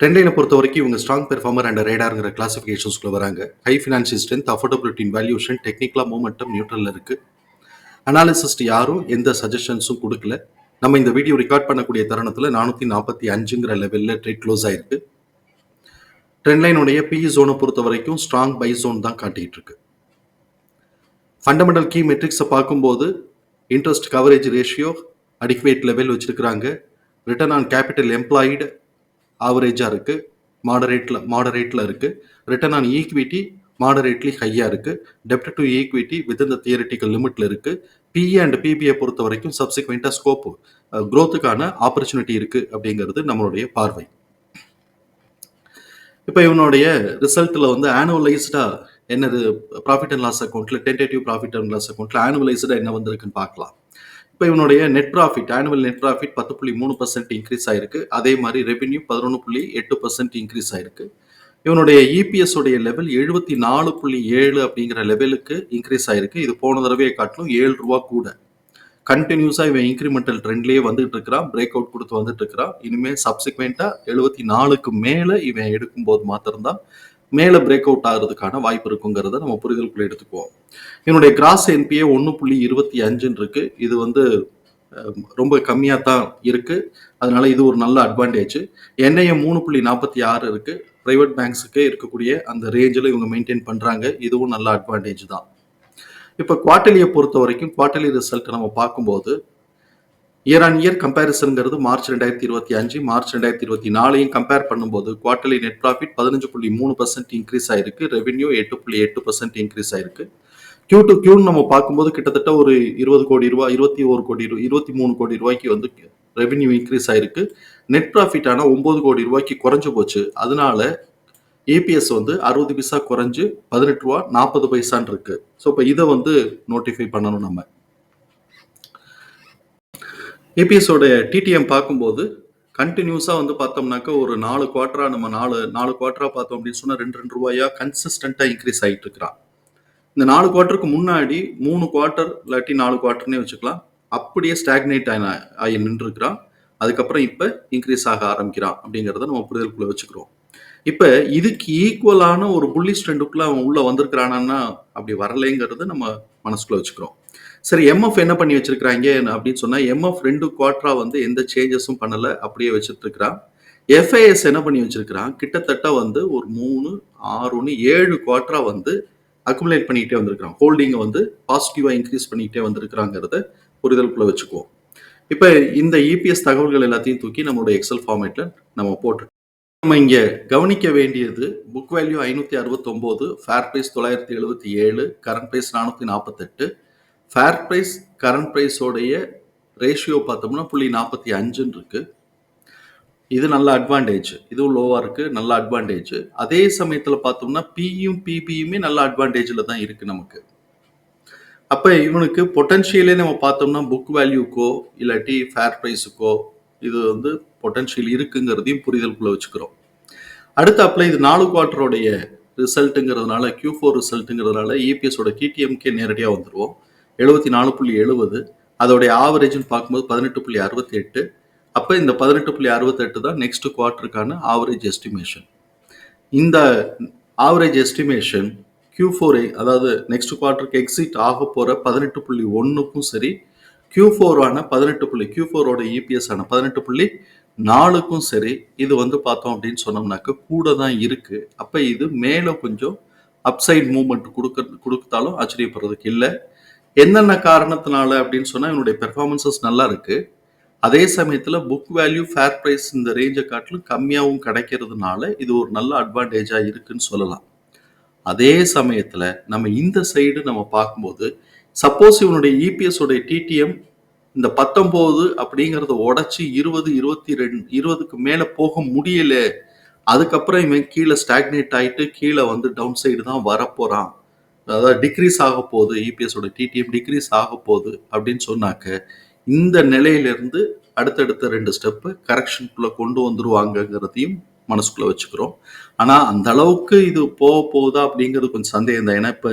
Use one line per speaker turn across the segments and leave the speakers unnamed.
ட்ரெண்டைனை பொறுத்த வரைக்கும் இவங்க ஸ்ட்ராங் பெர்ஃபார்மர் அண்ட் ரேடாருங்கிற கிளாசிஃபிகேஷன்ஸ்குள்ள வராங்க. High financial strength affordability valuation டெக்னிக்கலா மூமெண்டம் நியூட்ரல்ல இருக்கு. அனாலிசிஸ்ட் யாரும் எந்த சஜஷன்ஸும் கொடுக்கல. நம்ம இந்த வீடியோ ரெக்கார்ட் பண்ணக்கூடிய தருணத்தில் நானூற்றி நாற்பத்தி அஞ்சுங்கிற லெவலில் ட்ரேட் க்ளோஸ் ஆயிருக்கு. ட்ரெண்ட் லைனுடைய பி ஜோனை பொறுத்த வரைக்கும் ஸ்ட்ராங் பை ஜோன் தான் காட்டிகிட்டு இருக்கு. ஃபண்டமெண்டல் கீ மெட்ரிக்ஸை பார்க்கும்போது interest coverage ratio adequate level வச்சுருக்கிறாங்க. ரிட்டர்ன் ஆன் கேபிட்டல் எம்ப்ளாய்டு ஆவரேஜாக இருக்குது மாடரேட்டில் மாடரேட்டில் இருக்குது ரிட்டர்ன் ஆன் ஈக்விட்டி மாடரேட்லி ஹையாக இருக்குது டெப்ட் டு ஈக்விட்டி வித் இந்த தியரிட்டிக்கல் லிமிட்டில் இருக்குது பிஇ அண்ட் பிபிஐ பொறுத்த வரைக்கும் சப்சிக்வெண்ட்டாக ஸ்கோப்பு க்ரோத்துக்கான ஆப்பர்ச்சுனிட்டி இருக்குது அப்படிங்கிறது நம்மளுடைய பார்வை. இப்போ இவனுடைய ரிசல்ட்டில் வந்து ஆனுவலைஸ்டாக என்னது ப்ராஃபிட் அண்ட் லாஸ் அக்கௌண்ட்டில் டென்டேட்டிவ் ப்ராஃபிட் அண்ட் லாஸ் அக்கௌண்ட்டில் ஆனுவலைஸ்டாக என்ன வந்திருக்குன்னு பார்க்கலாம். இப்போ இவனுடைய net profit annual net profit பத்து புள்ளி மூணு பர்சன்ட் இன்க்ரீஸ் ஆயிருக்கு. அதே மாதிரி ரெவென்யூ பதினொன்று புள்ளி எட்டு பர்சன்ட் இன்க்ரீஸ் ஆயிருக்கு. இவனுடைய இபிஎஸ் உடைய லெவல் எழுபத்தி நாலு புள்ளி ஏழு அப்படிங்கிற லெவலுக்கு இன்க்ரீஸ் ஆயிருக்கு. இது போன தடவையை காட்டிலும் ஏழு ரூபா கூட. கண்டினியூஸாக இவன் இன்க்ரிமெண்டல் ட்ரெண்ட்லேயே வந்துட்டு இருக்கிறான். பிரேக் அவுட் கொடுத்து வந்துட்டு இருக்கிறான். இனிமேல் சப்சிக்வெண்ட்டாக எழுபத்தி நாலுக்கு மேலே இவன் எடுக்கும்போது மாத்திரம்தான் மேலே பிரேக் அவுட் ஆகிறதுக்கான வாய்ப்பு இருக்குங்கிறத நம்ம புரிதலுக்குள்ள எடுத்துக்குவோம். என்னுடைய கிராஸ் என்பிஏ ஒன்று புள்ளி இருபத்தி அஞ்சுன்னு இருக்கு. இது வந்து ரொம்ப கம்மியாக தான் இருக்கு. அதனால இது ஒரு நல்ல அட்வான்டேஜ் என்ஐஏ மூணு புள்ளி நாற்பத்தி ஆறு இருக்கு. பிரைவேட் பேங்க்ஸுக்கே இருக்கக்கூடிய அந்த ரேஞ்சில் இவங்க மெயின்டைன் பண்ணுறாங்க இதுவும் நல்ல அட்வான்டேஜ் தான். இப்போ குவார்ட்டலியை பொறுத்த வரைக்கும் குவார்ட்டலி ரிசல்ட்டை நம்ம பார்க்கும்போது இயர் ஆன் இயர் கம்பேரிசன்ங்கிறது மார்ச் ரெண்டாயிரத்தி இருபத்தி அஞ்சு மார்ச் ரெண்டாயிரத்தி இருபத்தி நாலையும் கம்பேர் பண்ணும்போது குவார்டர்லி நெட் ப்ராஃபிட் பதினஞ்சு புள்ளி மூணு பர்சன்ட் இன்க்ரீஸ் ஆயிருக்கு ரெவென்யூ எட்டு புள்ளி எட்டு பர்சன்ட் இன்க்ரீஸ் ஆயிருக்கு. கியூ டு கியூன்னு நம்ம பார்க்கும்போது கிட்டத்தட்ட ஒரு இருபது கோடி ரூபாய் இருபத்தி ஒரு கோடி ரூபாய் இருபத்தி மூணு கோடி ரூபாய்க்கு வந்து ரெவென்யூ இன்க்ரீஸ் ஆயிருக்கு. நெட் ப்ராஃபிட் ஆனால் ஒம்பது கோடி ரூபாய்க்கு குறைஞ்சு போச்சு. அதனால ஏபிஎஸ் வந்து அறுபது பைசா குறைஞ்சு பதினெட்டு ரூபா நாற்பது பைசான் இருக்கு. ஸோ இப்போ இதை வந்து நோட்டிஃபை பண்ணணும் நம்ம. ஏபிஎஸோட டிடிஎம் பார்க்கும்போது கண்டினியூஸாக வந்து பார்த்தோம்னாக்கா ஒரு நாலு குவார்ட்டரா நம்ம நாலு நாலு குவார்ட்டரா பார்த்தோம் அப்படின்னு சொன்னால் ரெண்டு ரெண்டு ரூபாயா? கன்சிஸ்டண்ட்டாக இன்க்ரீஸ் ஆகிட்டு இருக்கிறான் இந்த நாலு குவார்ட்டருக்கு முன்னாடி மூணு குவார்ட்டர் இல்லாட்டி நாலு குவார்ட்டர்னே வச்சுக்கலாம். அப்படியே ஸ்டாக்னேட் ஆகி ஆகி நின்றுருக்கிறான். அதுக்கப்புறம் இப்போ இன்க்ரீஸ் ஆக ஆரம்பிக்கிறான் அப்படிங்கிறத நம்ம புரிதலுக்குள்ளே வச்சுக்கிறோம். இப்போ இதுக்கு ஈக்குவலான ஒரு புள்ளி ஸ்ட்ரெண்டுக்குள்ளே அவன் உள்ளே வந்திருக்கிறானா அப்படி வரலைங்கிறது நம்ம மனசுக்குள்ளே வச்சுக்கிறோம். சரி எம்எஃப் என்ன பண்ணி வச்சிருக்கிறாங்க அப்படின்னு சொன்னா எம்எஃப் ரெண்டு குவார்டரா வந்து எந்த சேஞ்சஸும் பண்ணல அப்படியே வச்சுட்டு இருக்கிறான் எஃப்ஐஎஸ் என்ன பண்ணி வச்சிருக்கிறான் கிட்டத்தட்ட வந்து ஒரு மூணு ஆறு ஒன்று ஏழு குவார்டரா வந்து அக்குமுலேட் பண்ணிக்கிட்டே வந்திருக்கிறான். ஹோல்டிங்கை வந்து பாசிட்டிவா இன்க்ரீஸ் பண்ணிக்கிட்டே வந்திருக்கிறாங்கிறத புரிதலுக்குள்ள வச்சுக்குவோம். இப்போ இந்த இபிஎஸ் தகவல்கள் எல்லாத்தையும் தூக்கி நம்மளோட எக்ஸல் ஃபார்மேட்ல நம்ம போட்டு நம்ம இங்க கவனிக்க வேண்டியது புக் வேல்யூ ஐநூத்தி அறுபத்தொம்போது ஃபேர் ப்ரைஸ் தொள்ளாயிரத்தி எழுபத்தி ஏழு கரண்ட் ப்ரைஸ் நானூத்தி நாற்பத்தெட்டு ஃபேர் ப்ரைஸ் கரண்ட் ப்ரைஸோடைய ரேஷியோ பார்த்தோம்னா புள்ளி நாற்பத்தி அஞ்சுன்னு இருக்குது இது நல்ல அட்வான்டேஜ் இதுவும் லோவாக இருக்குது நல்ல அட்வான்டேஜ் அதே சமயத்தில் பார்த்தோம்னா பியும் பிபியுமே நல்ல அட்வான்டேஜில் தான் இருக்குது நமக்கு. அப்போ இவனுக்கு பொட்டன்ஷியலே நம்ம பார்த்தோம்னா புக் வேல்யூக்கோ இல்லாட்டி ஃபேர் ப்ரைஸுக்கோ இது வந்து பொட்டன்ஷியல் இருக்குங்கிறதையும் புரிதலுக்குள்ளே வச்சுக்கிறோம். அடுத்தாப்புல இது நாலு குவார்ட்டருடைய ரிசல்ட்டுங்கிறதுனால கியூ ஃபோர் ரிசல்ட்டுங்கிறதுனால இபிஎஸோட டிடிஎம்கே நேரடியாக வந்துடுவோம் எழுபத்தி நாலு புள்ளி எழுபது அதோடைய ஆவரேஜ்னு பார்க்கும்போது பதினெட்டு புள்ளி அறுபத்தி எட்டு அப்போ இந்த பதினெட்டு புள்ளி அறுபத்தெட்டு தான் நெக்ஸ்ட் குவார்ட்டருக்கான ஆவரேஜ் எஸ்டிமேஷன் இந்த ஆவரேஜ் எஸ்டிமேஷன் கியூ ஃபோர் அதாவது நெக்ஸ்ட் குவார்ட்டருக்கு எக்ஸிட் ஆக போகிற பதினெட்டு புள்ளி ஒன்றுக்கும் சரி கியூ ஃபோரான பதினெட்டு புள்ளி கியூ ஃபோரோட இபிஎஸ் ஆன பதினெட்டு புள்ளி நாலுக்கும் சரி இது வந்து பார்த்தோம் அப்படின்னு சொன்னோம்னாக்க கூட தான் இருக்குது அப்போ இது மேலே கொஞ்சம் அப்சைட் மூமெண்ட் கொடுக்க கொடுத்தாலும் ஆச்சரியப்படுறதுக்கு இல்லை. என்னென்ன காரணத்தினால அப்படின்னு சொன்னால் இவனுடைய பெர்ஃபார்மன்சஸ் நல்லா இருக்கு. அதே சமயத்தில் புக் வேல்யூ ஃபேர் ப்ரைஸ் இந்த ரேஞ்சை காட்டிலும் கம்மியாகவும் கிடைக்கிறதுனால இது ஒரு நல்ல அட்வான்டேஜாக இருக்குன்னு சொல்லலாம். அதே சமயத்தில் நம்ம இந்த சைடு நம்ம பார்க்கும்போது சப்போஸ் இவனுடைய இபிஎஸோடைய டிடிஎம் இந்த பத்தொம்போது அப்படிங்கிறத உடச்சி இருபது இருபத்தி ரெண்டு இருபதுக்கு மேலே போக முடியல. அதுக்கப்புறம் இவன் கீழே ஸ்டாக்னேட் ஆகிட்டு கீழே வந்து டவுன் சைடு தான் வரப்போகிறான் அதாவது டிக்ரீஸ் ஆக போகுது இபிஎஸோட டிடிஎம் டிக்ரீஸ் ஆக போகுது அப்படின்னு சொன்னாக்க இந்த நிலையிலிருந்து அடுத்தடுத்த ரெண்டு ஸ்டெப்பு கரெக்ஷனுக்குள்ளே கொண்டு வந்துருவாங்கங்கிறதையும் மனசுக்குள்ளே வச்சுக்கிறோம். ஆனால் அந்த அளவுக்கு இது போக போகுதா அப்படிங்கிறது கொஞ்சம் சந்தேகம் தான் ஏன்னா இப்போ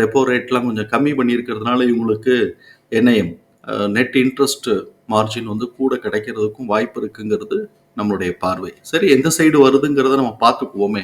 ரெப்போ ரேட்லாம் கொஞ்சம் கம்மி பண்ணியிருக்கிறதுனால இவங்களுக்கு என்ஐஎம் நெட் இன்ட்ரெஸ்ட் மார்ஜின் வந்து கூட கிடைக்கிறதுக்கும் வாய்ப்பு இருக்குங்கிறது நம்மளுடைய பார்வை. சரி எந்த சைடு வருதுங்கிறத நம்ம பார்த்துக்குவோமே.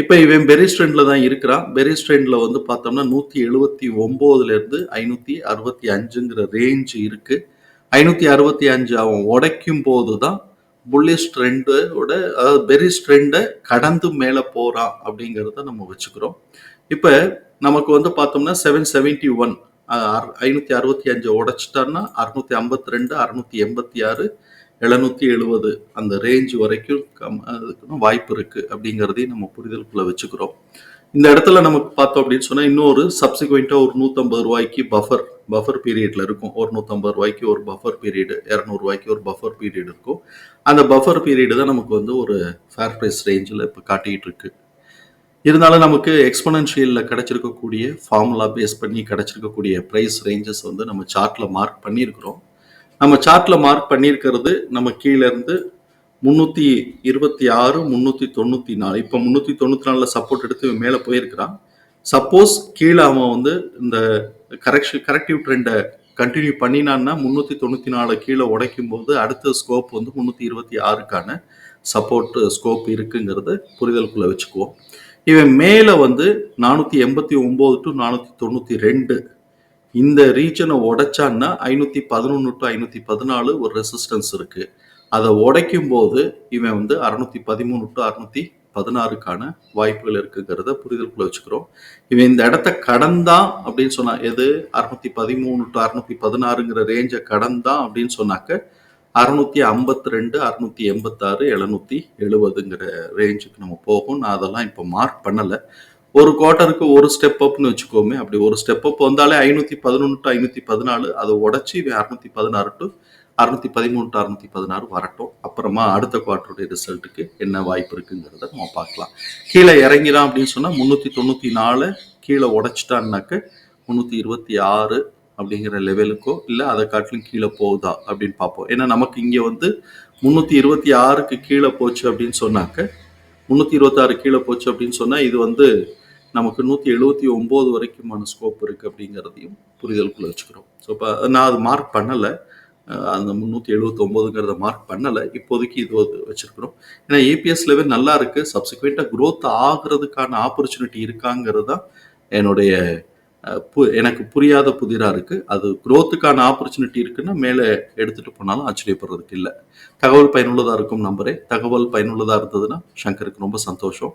இப்போ இவன் பெரிஸ் ட்ரெண்டில் தான் இருக்கிறான். பெரிஸ் ட்ரெண்டில் வந்து பார்த்தோம்னா நூற்றி எழுபத்தி ஒம்போதுலேருந்து ஐநூற்றி அறுபத்தி அஞ்சுங்கிற ரேஞ்ச் இருக்குது ஐநூற்றி அறுபத்தி அஞ்சு அவன் உடைக்கும் போது தான் புல்லிஷ் ட்ரெண்டோட அதாவது பெரிஸ் ட்ரெண்டை கடந்து மேலே போகிறான் அப்படிங்கிறத நம்ம வச்சுக்கிறோம். இப்போ நமக்கு வந்து பார்த்தோம்னா செவன் செவன்ட்டி ஒன் ஐநூற்றி அறுபத்தி அஞ்சு உடைச்சிட்டான்னா அறுநூத்தி ஐம்பத்தி ரெண்டு அறுநூத்தி எண்பத்தி ஆறு எழுநூத்தி எழுபது அந்த ரேஞ்ச் வரைக்கும் கம் அதுக்குன்னு வாய்ப்பு இருக்கு அப்படிங்கிறதையும் நம்ம புரிதலுக்குள்ள வச்சுக்கிறோம். இந்த இடத்துல நமக்கு பார்த்தோம் அப்படின்னு சொன்னா இன்னொரு சப்சிக்வெண்டா ஒரு நூற்றம்பது ரூபாய்க்கு பஃபர் பஃபர் பீரியட்ல இருக்கும். ஒரு நூற்றம்பது ரூபாய்க்கு ஒரு பஃபர் பீரியடு இரநூறுவாய்க்கு ஒரு பஃபர் பீரியட் இருக்கும். அந்த பஃபர் பீரியடு தான் நமக்கு வந்து ஒரு ஃபேர் ப்ரைஸ் ரேஞ்சில் இப்போ காட்டிக்கிட்டு இருக்கு. இருந்தாலும் நமக்கு எக்ஸ்பனன்ஷியலில் கிடச்சிருக்கக்கூடிய ஃபார்முலா பேஸ் பண்ணி கிடச்சிருக்கக்கூடிய ப்ரைஸ் ரேஞ்சஸ் வந்து நம்ம சார்ட்டில் மார்க் பண்ணியிருக்கிறோம். நம்ம சார்ட்டில் மார்க் பண்ணியிருக்கிறது நம்ம கீழே இருந்து முந்நூற்றி இருபத்தி ஆறு முந்நூற்றி தொண்ணூற்றி நாலு. இப்போ முந்நூற்றி தொண்ணூற்றி நாலில் சப்போர்ட் எடுத்து இவன் மேலே போயிருக்கிறான். சப்போஸ் கீழே அவன் வந்து இந்த கரெக்ஷன் கரெக்டிவ் ட்ரெண்டை கண்டினியூ பண்ணினான்னா முந்நூற்றி தொண்ணூற்றி நாலு கீழே உடைக்கும் போது அடுத்த ஸ்கோப் வந்து முந்நூற்றி இருபத்தி ஆறுக்கான சப்போர்ட் ஸ்கோப் இருக்குங்கிறத புரிதலுக்குள்ளே வச்சுக்குவோம். இவன் மேலே வந்து நானூற்றி எண்பத்தி ஒம்பது டு நானூற்றி தொண்ணூற்றி ரெண்டு இந்த ரீஜனை உடைச்சான்னா ஐநூற்றி பதினொன்று டு ஐநூற்றி பதினாலு ஒரு ரெசிஸ்டன்ஸ் இருக்கு. அதை உடைக்கும் போது இவன் வந்து அறுநூத்தி பதிமூணு டு அறுநூத்தி பதினாறுக்கான வாய்ப்புகள் இருக்குங்கிறத புரிதலுக்குள்ள வச்சுக்கிறோம். இவன் இந்த இடத்த கடந்தான் அப்படின்னு சொன்னா எது? அறுநூத்தி பதிமூணு டு அறுநூத்தி பதினாறுங்கிற ரேஞ்சை கடந்தான் அப்படின்னு சொன்னாக்க அறுநூத்தி ஐம்பத்தி ரெண்டு அறுநூத்தி எண்பத்தாறு எழுநூத்தி எழுபதுங்கிற ரேஞ்சுக்கு நம்ம போகும். நான் அதெல்லாம் இப்போ மார்க் பண்ணலை. ஒரு குவார்ட்டருக்கு ஒரு ஸ்டெப் அப்னு வச்சுக்கோமே அப்படி ஒரு ஸ்டெப் அப் வந்தாலே ஐநூற்றி பதினொன்று டு ஐநூற்றி பதினாலு அதை உடச்சி அறுநூத்தி பதினாறு டு அறுநூத்தி பதிமூணு டு அறுநூத்தி பதினாறு வரட்டும். அப்புறமா அடுத்த குவார்ட்டருடைய ரிசல்ட்டுக்கு என்ன வாய்ப்பு இருக்குங்கிறத நம்ம பார்க்கலாம். கீழே இறங்கிடான் அப்படின்னு சொன்னால் முந்நூற்றி தொண்ணூற்றி நாலு கீழே உடைச்சிட்டான்னாக்க முந்நூற்றி இருபத்தி ஆறு அப்படிங்கிற லெவலுக்கோ இல்லை அதை காட்டிலும் கீழே போகுதா அப்படின்னு பார்ப்போம். ஏன்னா நமக்கு இங்கே வந்து முந்நூற்றி இருபத்தி ஆறுக்கு கீழே போச்சு அப்படின்னு சொன்னாக்க முந்நூற்றி இருபத்தாறு கீழே போச்சு அப்படின்னு சொன்னால் இது வந்து நமக்கு நூற்றி எழுபத்தி ஒம்பது வரைக்குமான ஸ்கோப் இருக்குது அப்படிங்கிறதையும் புரிதலுக்குள்ளே வச்சுக்கிறோம். ஸோ இப்போ நான் அது மார்க் பண்ணலை. அந்த முந்நூற்றி எழுபத்தி ஒம்போதுங்கிறத மார்க் பண்ணலை. இப்போதைக்கு இது வச்சுருக்கிறோம். ஏன்னா ஏபிஎஸ் லெவல் நல்லா இருக்குது சப்சிக்வெண்ட்டாக க்ரோத் ஆகிறதுக்கான ஆப்பர்ச்சுனிட்டி இருக்காங்கிறது தான் என்னுடைய பு எனக்கு புரியாத புதிராக இருக்குது அது க்ரோத்துக்கான ஆப்பர்ச்சுனிட்டி இருக்குன்னா மேலே எடுத்துகிட்டு போனாலும் ஆச்சரியப்படுறதுக்கு இல்லை. தகவல் பயனுள்ளதாக இருக்கும் நம்பரே தகவல் பயனுள்ளதாக இருந்ததுன்னா சங்கருக்கு ரொம்ப சந்தோஷம்.